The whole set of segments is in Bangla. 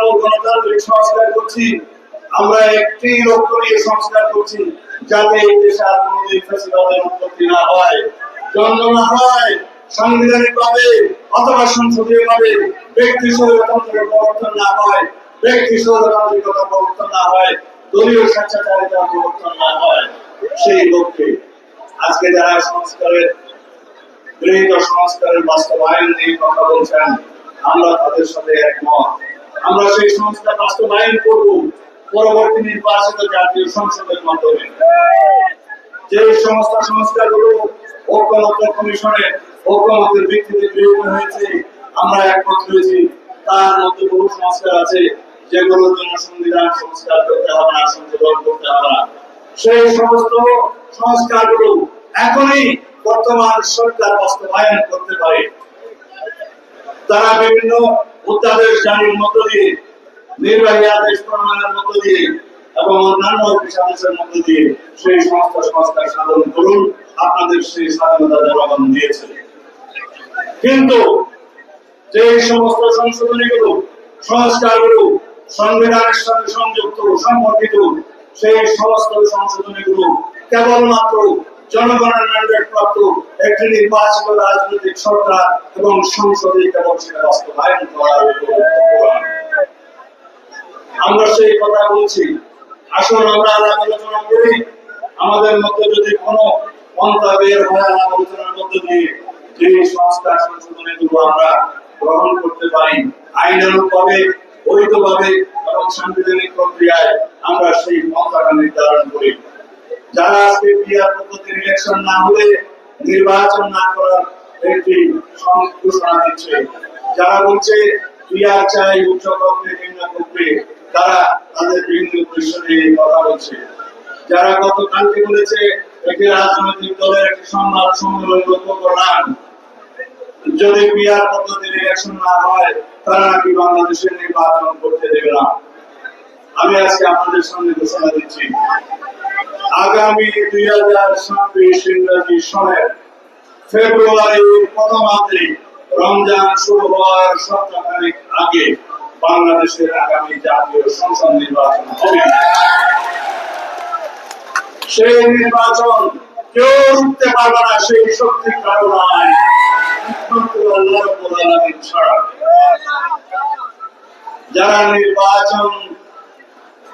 মূল গণতান্ত্রিক সংস্কার করছি, আমরা একটি লক্ষ্য নিয়ে সংস্কার করছি যাতে এই দেশে আর কোনোদিন ফেসিবাদের উৎপত্তি না হয়। জন্ম না হয়, সাংবিধানিক ভাবে অথবা সংসদীয় ভাবে ব্যক্তি স্বৈরতন্ত্রের প্রবর্তন না হয়, ব্যক্তি স্বৈরতান্ত্রিকতা প্রবর্তন না হয়, দলীয় স্বেচ্ছাচারিতা প্রবর্তন না হয়, সেই লক্ষ্যে আজকে যারা সংস্কারের, গৃহীত সংস্কারের বাস্তবায়ন নিয়ে কথা বলছেন, আমরা তাদের সাথে একমত। আমরা সেই সংস্কার বাস্তবায়ন করব পরবর্তী নির্বাচিত জাতীয় সংসদের মাধ্যমে। যে সমস্ত সংস্কারগুলো ঐক্যমত্য কমিশনে ঐক্যমতের ভিত্তিতে গৃহীত হয়েছে, আমরা একমত হয়েছি। তার মধ্যে বহু সংস্কার আছে যেগুলোর জন্য সংবিধান সংস্কার করতে হবে না সংশোধন করতে হবে না। সেই সমস্ত সংস্কারগুলো এখনই বর্তমান সরকার বাস্তবায়ন করতে পারে। তারা বিভিন্ন অধ্যাদেশ জারির মধ্য দিয়ে, নির্বাহী আদেশ প্রণয়নের মধ্য দিয়ে এবং অন্যান্য অফিস আদেশের মধ্য দিয়ে সেই সমস্ত সংস্কার সাধন করুন, আপনাদের সেই স্বাধীনতা জনগণ দিয়েছে। কিন্তু যে সমস্ত সংশোধনীগুলো, সংস্কারগুলো, সংবিধানের সাথে সংযুক্ত সম্পর্কিত সেই সমস্ত সংশোধনীগুলো কেবলমাত্র জনগণের প্রাপ্ত একটি নির্বাচিত রাজনৈতিক সরকার এবং সংসদে কেবল সেটা বাস্তবায়ন করার আমরা সেই কথা বলছি। আসুন আমরা আলোচনা করি। আমাদের মধ্যে যদি কোনো পন্থা বের হয় আলোচনার মধ্যে দিয়ে যে সংস্কার সংশোধনীগুলো আমরা গ্রহণ করতে পারি আইনানুগভাবে বৈধভাবে এবং সাংবিধানিক প্রক্রিয়ায় আমরা সেই পন্থাটা নির্ধারণ করি। যারা আজকে বিয়ার পদ্ধতির ইলেকশন না হলে নির্বাচন না করার একটি ঘোষণা দিচ্ছে। যারা বলছে বিয়ার চাই, উচ্চ কক্ষে নিম্ন কক্ষে তারা তাদের বিভিন্ন উদ্দেশ্য নিয়ে কথা বলছে। যারা গতকালকে বলেছে একটি রাজনৈতিক দলের একটি সংবাদ সম্মেলন লক্ষ্য করলাম, যদি বিয়ার পদ্ধতির ইলেকশন না হয়, তারা নাকি বাংলাদেশের নির্বাচন করতে দেবে না। আমি আজকে আপনাদের সামনে ঘোষণা দিচ্ছি। আগামী দুই হাজার ছাব্বিশ ইংরাজি সনের ফেব্রুয়ারির প্রথমার্ধে রমজান শুরু হওয়ার সপ্তাহখানেক আগে বাংলাদেশের আগামী জাতীয় সংসদ নির্বাচন হবে। সেই নির্বাচন কেউ রুখতে পারবে না, সেই শক্তি কারও যারা নির্বাচন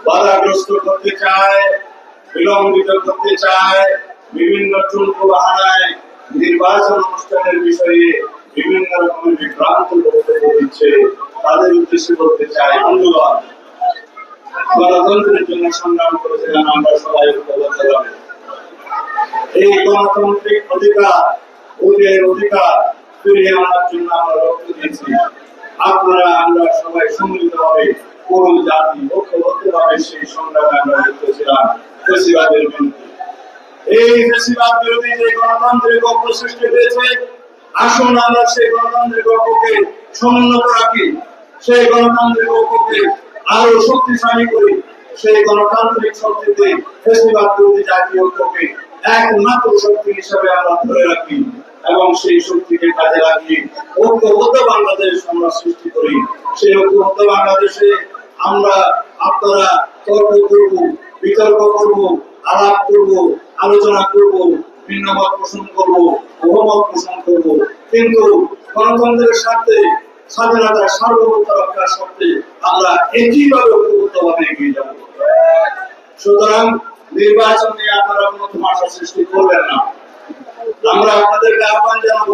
বাধাগ্রস্ত করতে চায় বিলম্বিত করতে চায়, বিভিন্ন চুলকো বাহানায় নির্বাচন অনুষ্ঠানের বিষয়ে বিভিন্ন রকমের বিভ্রান্ত বক্তব্য দিচ্ছে। তাদের উদ্দেশ্যে বলতে চাই, বন্ধুগণ, গণতন্ত্রের জন্য সংগ্রাম করেছিলেন আমরা সবাই এই গণতান্ত্রিক অধিকার ভোটের অধিকার ফিরিয়ে আনার জন্য আমরা রক্ত দিয়েছি। আপনারা, আমরা সবাই সম্মিলিত হবে কোন জাতি ঐক্যবদ্ধভাবে সেই সংগ্রামে এই ফেসিবাদ বিরোধী যে গণতান্ত্রিক ঐক্য সৃষ্টি হয়েছে, আসুন আমরা সেই গণতান্ত্রিক ঐক্যকে সমুন্নত রাখি। সেই গণতান্ত্রিক ঐক্যকে আরও শক্তিশালী করি। সেই গণতান্ত্রিক শক্তিতে ফেসিবাদ বিরোধী জাতীয় ঐক্যকে একমাত্র শক্তি হিসাবে আমরা ধরে রাখি এবং সেই শক্তিকে কাজে লাগিয়ে ঐক্যবদ্ধ বাংলাদেশ আমরা সৃষ্টি করি। সেই ঐক্যবদ্ধ বাংলাদেশে আমরা আপনারা তর্ক করব, বিতর্ক করব, আলাপ করব, আলোচনা করব ভিন্ন মত পোষণ করব, বহুমত পোষণ করব। কিন্তু গণতন্ত্রের স্বার্থে, স্বাধীনতার সার্বভৌমত্ব রক্ষার স্বার্থে আমরা একইভাবে ঐক্যবদ্ধভাবে এগিয়ে যাব। সুতরাং নির্বাচন নিয়ে আপনারা কোনো ভাষা সৃষ্টি করবেন না। আমরা আপনাদেরকে আহ্বান জানাব,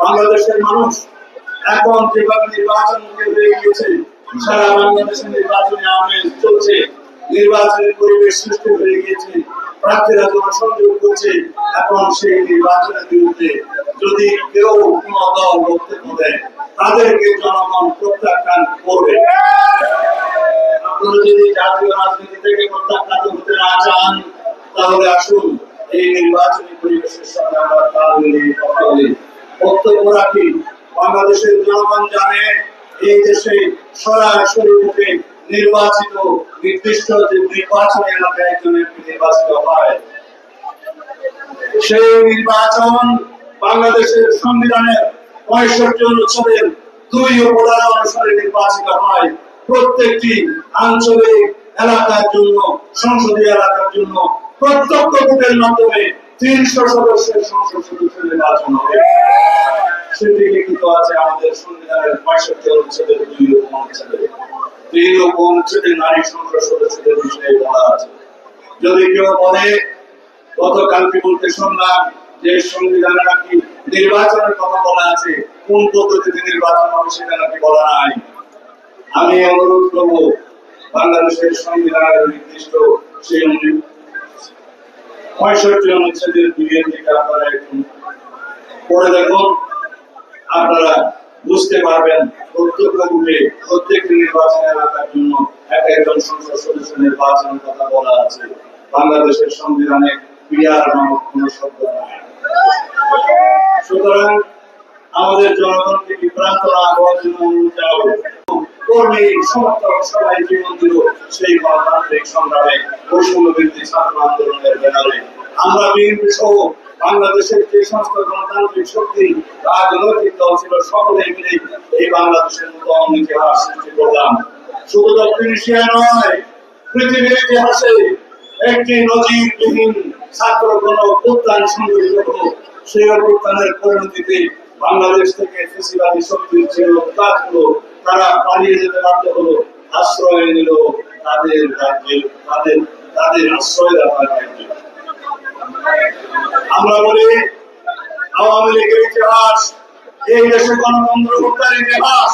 বাংলাদেশের মানুষ এখন যেভাবে নির্বাচন হয়ে গিয়েছে সারা বাংলাদেশের নির্বাচনে আমেজ চলছে। নির্বাচনের পরিবেশ সৃষ্টি হয়ে গিয়েছে। প্রার্থীরা জনসংযোগ করছে। এখন সেই নির্বাচনের বিরুদ্ধে যদি কেউ কোন দল বক্তব্য দেয়, তাদেরকে জনগণ প্রত্যাখ্যান করবে। আপনারা যদি জাতীয় রাজনীতি থেকে প্রত্যাখ্যাত হতে না চান, তাহলে আসুন এই নির্বাচনী পরিবেশের সাথে আমরা তাল মিলিয়ে কথা বলি। বক্তব্য রাখি। বাংলাদেশের জনগণ জানে এই দেশে সরাসরি রূপে নির্বাচিত নির্দিষ্ট যে নির্বাচনী এলাকায় একজন নির্বাচিত হয়। সেই নির্বাচন বাংলাদেশের সংবিধানের পঁয়ষট্টি অনুচ্ছেদের দুই উপধারা অনুসারে নির্বাচিত হয়। প্রত্যেকটি আঞ্চলিক এলাকার জন্য, সংসদীয় এলাকার জন্য প্রত্যক্ষ ভোটের মাধ্যমে তিনশো সদস্যের সংসদ সদস্য নির্বাচন হবে। সেটি লিখিত আছে আমাদের সংবিধানের পঁয়ষট্টি অনুচ্ছেদের দুই অনুচ্ছেদে তিন অনুচ্ছেদে নারী সংসদ সদস্যদের বিষয়ে বলা আছে। যদি কেউ বলে, গতকালকে বলতে শুনলাম যে সংবিধানে নাকি নির্বাচনের কথা বলা আছে, কোন পদ্ধতিতে নির্বাচন হবে সেটা নাকি বলা নাই? আমি অনুরোধ করব, বাংলাদেশের সংবিধানের নির্দিষ্ট সেই পঁয়ষট্টি অনুচ্ছেদের দুইয়ের দিকে আপনারা একটু পড়ে দেখুন। আপনারা বুঝতে পারবেন প্রত্যেকটি নির্বাচন এলাকার জন্য এক একজন সংসদ সদস্য নির্বাচনের কথা বলা আছে। বাংলাদেশের সংবিধানে নামক শব্দ নাই। সুতরাং আমাদের জনগণকে বিভ্রান্ত না হওয়ার জন্য অনুরোধ সেই গণতান্ত্রিক সংগ্রামে বৈষম্য ছাত্র আন্দোলনের ব্যানারে আমরা বিএনপি সহ বাংলাদেশের যে সমস্ত গণতান্ত্রিক শক্তি, রাজনৈতিক দল ছিল, সকলে মিলে এই বাংলাদেশের নতুন ইতিহাস সৃষ্টি করলাম। শুধু দক্ষিণ এশিয়া নয়, পৃথিবীর ইতিহাসে একটি নজিরবিহীন ছাত্র গণ অভ্যুত্থান সংগঠিত সেই অভ্যুত্থানের পরিণতিতে বাংলাদেশ থেকে ফেসিবাদী তারা পালিয়ে যেতে বাধ্য হলো, আশ্রয় নিল তাদের তাদের তাদের আশ্রয় রাজ্যে। আমরা বলি, আওয়ামী লীগের ইতিহাস, এই দেশে গণতন্ত্র হত্যার ইতিহাস,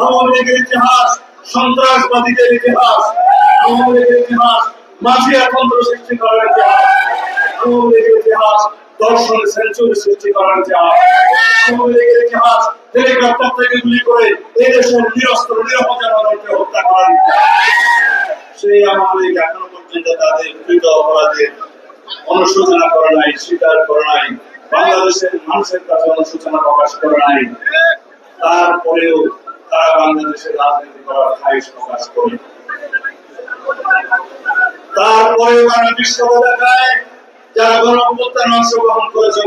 আওয়ামী লীগের ইতিহাস, সন্ত্রাসবাদীদের ইতিহাস, আওয়ামী লীগের ইতিহাস, মাফিয়া তন্ত্র সৃষ্টি করার ইতিহাস, আওয়ামী লীগের ইতিহাস, দর্শন সেঞ্চুরি সৃষ্টি করার ইতিহাস, আওয়ামী লীগের ইতিহাস, হেলিকপ্টার থেকে গুলি করে এই দেশের নিরস্ত্র নিরাপদ জনগণকে হত্যা করার ইতিহাস। সেই আওয়ামী লীগ এখনও পর্যন্ত তাদের কৃত অপরাধের অনুশোচনা করে নাই, স্বীকার করে নাই, বাংলাদেশের মানুষের কাছে অনুশোচনা প্রকাশ করে নাই। তারপরেও তারা বাংলাদেশের রাজনীতি করার খাইশ প্রকাশ করে। তারপরে তারা দেখায় যারা গণঅভ্যুত্থানে অংশগ্রহণ করেছে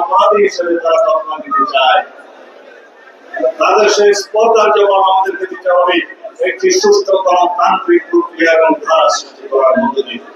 অপরাধী হিসেবে তারা দিতে চায়, তাদের সেই স্পর্ধার আমাদেরকে দিতে হবে। একটি সুস্থ গণতান্ত্রিক প্রক্রিয়া এবং ধারা সৃষ্টি করার মধ্য দিয়ে।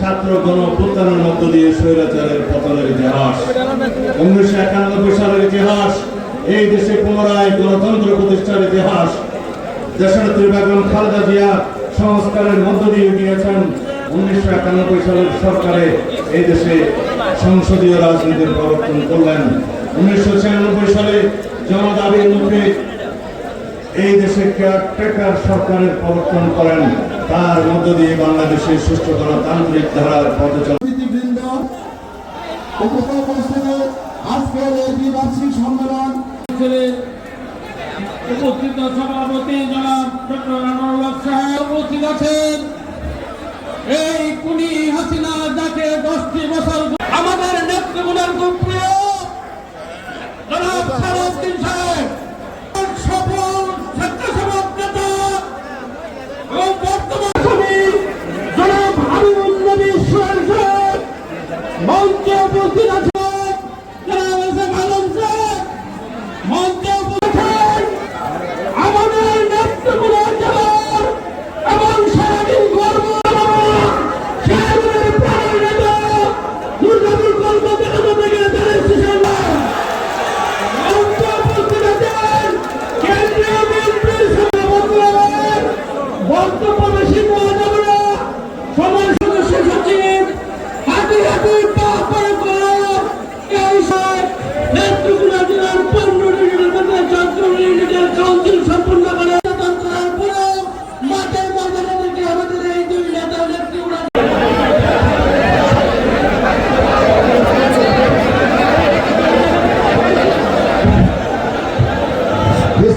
ছাত্র গণ অভ্যুত্থানের মধ্য দিয়ে স্বৈরাচারের পতনের ইতিহাস। উনিশশো একানব্বই সালের ইতিহাস, এই দেশে পুনরায় গণতন্ত্র প্রতিষ্ঠার ইতিহাস। দেশনেত্রী বেগম খালেদা জিয়া সংস্কারের মধ্য দিয়ে গিয়েছেন। উনিশশো একানব্বই সালের সরকারে এই দেশে সংসদীয় রাজনীতির প্রবর্তন করলেন। উনিশশো ছিয়ানব্বই সালে জনদাবির মুখে এই দেশে কেয়ারটেকার সরকারের প্রবর্তন করেন। তার মধ্য দিয়ে বাংলাদেশের সুষ্ঠু গণতান্ত্রিক ধারার অতিথিবৃন্দ উপস্থিত আজকের এই দ্বিবার্ষিক সম্মেলন। উপস্থিত সভাপতি জনাব ডক্টর আনোয়ার সাহেব। উপস্থিত আছেন এই কুনি হাসিনা যাকে দশটি বছর আমাদের নেতৃগুলোর খুব প্রিয় জনাব সাহেব।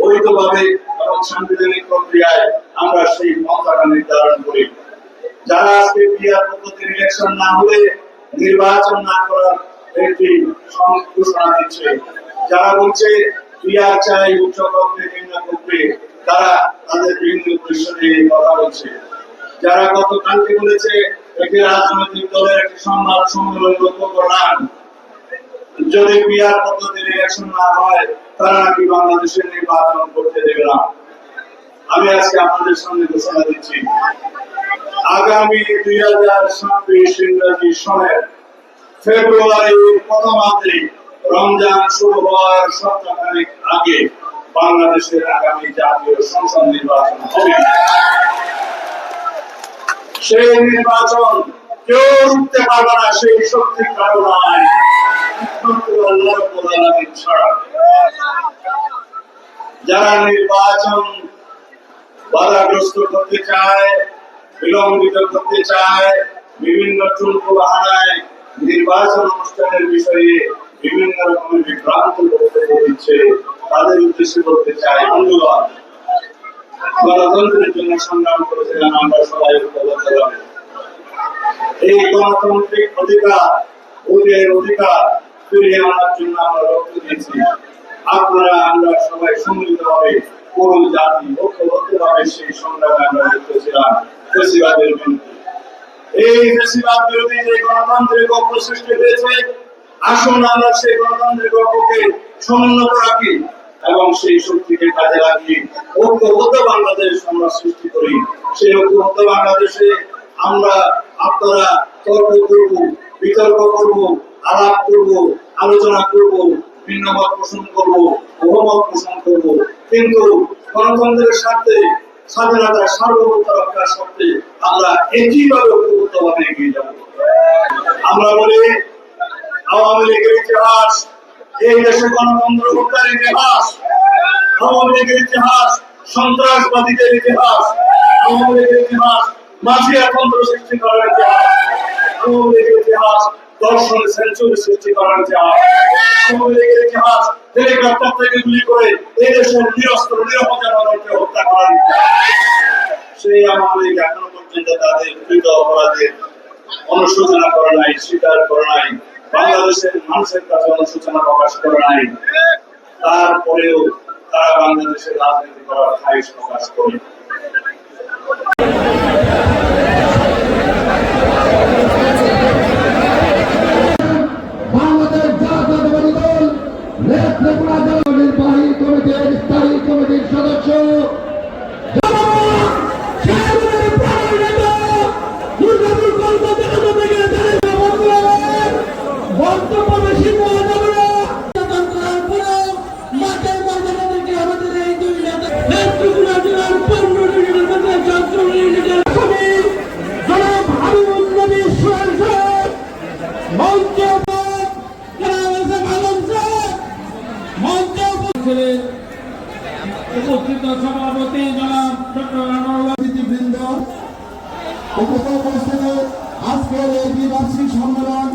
বৈধভাবে সাংবিধানিক প্রক্রিয়ায় আমরা সেই পন্থাটা নির্ধারণ করি। যারা আজকে বিয়ার পদ্ধতির ইলেকশন না হলে নির্বাচন না করার একটি ঘোষণা দিচ্ছে। যারা বলছে বিয়ার চাই উচ্চ কক্ষে নিম্ন কক্ষে তারা তাদের বিভিন্ন উদ্দেশ্য নিয়ে কথা বলছে। যারা গতকালকে বলেছে একটি রাজনৈতিক দলের একটি সংবাদ সম্মেলন লক্ষ্য করলাম যদি বিয়ার পদ্ধতির ইলেকশন না হয়, তারা নাকি বাংলাদেশের নির্বাচন করতে দেবে না। আমি আজকে আপনাদের সামনে ঘোষণা দিচ্ছি। আগামী দুই হাজার ছাব্বিশ ইংরাজি সনের প্রথমার্ধে রমজান শুরু হওয়ার আগে বাংলাদেশের আগামী জাতীয় সংসদ নির্বাচন হবে। সেই নির্বাচন কেউ রুখতে পারবে না, সেই শক্তি কারও নাই একমাত্র আল্লাহ রাব্বুল ছাড়া যারা নির্বাচন বাধাগ্রস্ত করতে চায়, বিলম্বিত করতে চায়, বিভিন্ন চুলকো বাহানায় নির্বাচন অনুষ্ঠানের বিষয়ে বিভিন্ন রকমের বিভ্রান্ত বক্তব্য দিচ্ছে, তাদের উদ্দেশ্যে বলতে চাই, বন্ধুগণ, গণতন্ত্রের জন্য সংগ্রাম করেছিলাম আমরা সবাই ঐক্যবদ্ধভাবে এই গণতান্ত্রিক অধিকার ভোটের অধিকার ফিরিয়ে আনার জন্য আমরা রক্ত দিয়েছি। আপনারা আমরা সবাই সম্মিলিতভাবে কোন জাতি, ঐক্যবদ্ধভাবে সেই সংগ্রামে আমরা লিপ্ত ছিলাম। ফেসিবাদের এই ফেসিবাদ বিরোধী যে গণতান্ত্রিক ঐক্য সৃষ্টি হয়েছে, আসুন আমরা সেই গণতান্ত্রিক ঐক্যকে সমুন্নত রাখি এবং সেই শক্তিকে কাজে লাগিয়ে ঐক্যবদ্ধ বাংলাদেশ আমরা সৃষ্টি করি। সেই ঐক্যবদ্ধ বাংলাদেশে আমরা আপনারা তর্ক করব, বিতর্ক করব আলাপ করব, আলোচনা করব, ভিন্নমত পোষণ করব, বহুমত পোষণ করব। কিন্তু গণতন্ত্রের স্বার্থে, স্বাধীনতার সার্বভৌমত্ব রক্ষার স্বার্থে আমরা একইভাবে ঐক্যবদ্ধভাবে এগিয়ে যাব। আমরা বলি, আওয়ামী লীগের ইতিহাস, এই দেশে গণতন্ত্র হত্যার ইতিহাস, আওয়ামী লীগের ইতিহাস, সন্ত্রাসবাদীদের ইতিহাস, আওয়ামী লীগের ইতিহাস, মাফিয়া তন্ত্র সৃষ্টি করার ইতিহাস, আওয়ামী লীগের ইতিহাস দর্শন সেঞ্চুরি সৃষ্টি করার আওয়ামী লীগের হেলিকপ্টার থেকে গুলি করে এই দেশের নিরস্ত্র নিরাপদা মানুষকে হত্যা করার সেই লীগ এখনও পর্যন্ত তাদের কৃত অপরাধের অনুশোচনা করে নাই, স্বীকার করে নাই, বাংলাদেশের মানুষের কাছে অনুশোচনা প্রকাশ করে নাই। তারপরেও তারা বাংলাদেশের রাজনীতি করার খাইশ প্রকাশ করে উপস্থিত সভাপতি জনাব ডক্টর আনোয়ার উপস্থিত আজকের এই দ্বিবার্ষিক সম্মেলন